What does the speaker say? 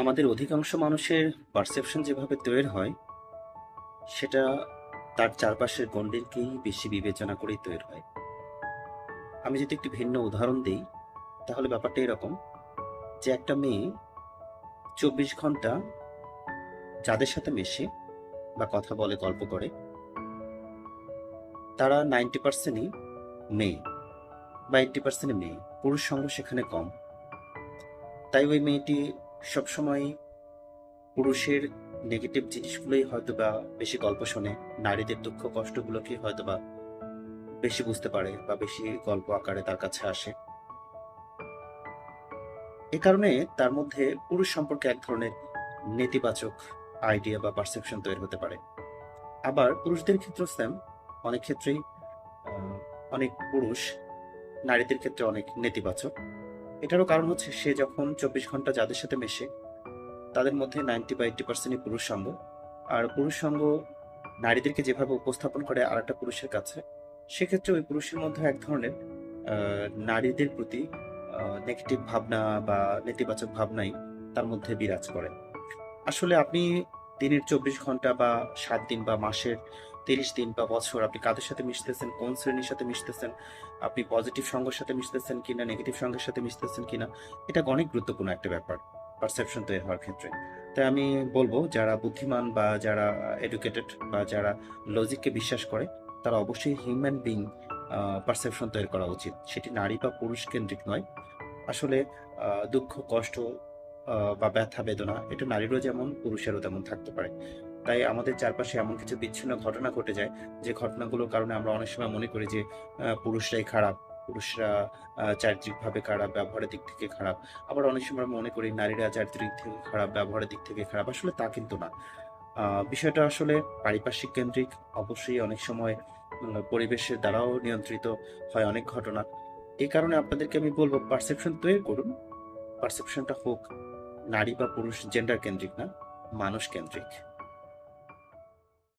আমাদের অধিকাংশ মানুষের পারসেপশন যেভাবে তৈরি হয়, সেটা তার চারপাশের গণ্ডিলকেই বেশি বিবেচনা করেই তৈরি হয়। আমি যদি একটি ভিন্ন উদাহরণ দিই, তাহলে ব্যাপারটা এরকম যে একটা মেয়ে চব্বিশ ঘণ্টা যাদের সাথে মেশে বা কথা বলে, গল্প করে, তারা নাইনটি পার্সেন্টই মেয়ে বা এইটটি পার্সেন্ট মেয়ে। পুরুষ সঙ্গ সেখানে কম। তাই ওই মেয়েটি সবসময় পুরুষের নেগেটিভ জিনিসগুলোই হয়তো বা বেশি গল্প শোনে, নারীদের দুঃখ কষ্টগুলোকে হয়তো বা বেশি বুঝতে পারে বা বেশি গল্প আকারে তার কাছে আসে। এ কারণে তার মধ্যে পুরুষ সম্পর্কে এক ধরনের নেতিবাচক আইডিয়া বা পারসেপশন তৈরি হতে পারে। আবার পুরুষদের ক্ষেত্রে সেম অনেক ক্ষেত্রেই অনেক পুরুষ নারীদের ক্ষেত্রে অনেক নেতিবাচক। এটারও কারণ হচ্ছে সে যখন চব্বিশ ঘণ্টা যাদের সাথে মেশে, তাদের মধ্যে নাইনটি বা এইটটি পার্সেন্টই পুরুষ সঙ্গ। আর পুরুষ সঙ্গ নারীদেরকে যেভাবে উপস্থাপন করে আর একটা পুরুষের কাছে, সেক্ষেত্রে ওই পুরুষের মধ্যে এক ধরনের নারীদের প্রতি নেগেটিভ ভাবনা বা নেতিবাচক ভাবনাই তার মধ্যে বিরাজ করে। আসলে আপনি দিনের চব্বিশ ঘণ্টা বা সাত দিন বা মাসের তিরিশ দিন বা বছর আপনি কাদের সাথে মিশতেছেন, কোন শ্রেণির সাথে মিশতেছেন, আপনি পজিটিভ সঙ্গের সাথে মিশতেছেন কিনা নেগেটিভ সঙ্গের সাথে মিশতেছেন কিনা, এটা অনেক গুরুত্বপূর্ণ একটা ব্যাপার পারসেপশন তৈরি হওয়ার ক্ষেত্রে। তাই আমি বলব, যারা বুদ্ধিমান বা যারা এডুকেটেড বা যারা লজিককে বিশ্বাস করে, তারা অবশ্যই হিউম্যান বিং পারসেপশন তৈরি করা উচিত। সেটি নারী বা পুরুষ কেন্দ্রিক নয়। আসলে দুঃখ, কষ্ট বা ব্যথা, বেদনা, এটা নারীরও যেমন, পুরুষেরও তেমন থাকতে পারে। তাই আমাদের চারপাশে এমন কিছু বিচ্ছিন্ন ঘটনা ঘটে যায়, যে ঘটনাগুলোর কারণে আমরা অনেক সময় মনে করি যে পুরুষরাই খারাপ, পুরুষরা চারিত্রিকভাবে খারাপ, ব্যবহারের দিক থেকে খারাপ। আবার অনেক সময় আমরা মনে করি নারীরা চারিত্রিক থেকে খারাপ, ব্যবহারের দিক থেকে খারাপ, আসলে তা কিন্তু না। বিষয়টা আসলে পারিপার্শ্বিক কেন্দ্রিক, অবশ্যই অনেক সময় পরিবেশের দ্বারাও নিয়ন্ত্রিত হয় অনেক ঘটনা। এই কারণে আপনাদেরকে আমি বলব পারসেপশন তৈরি করুন। পারসেপশনটা হোক নারী বা পুরুষ জেন্ডার কেন্দ্রিক না মানুষ কেন্দ্রিক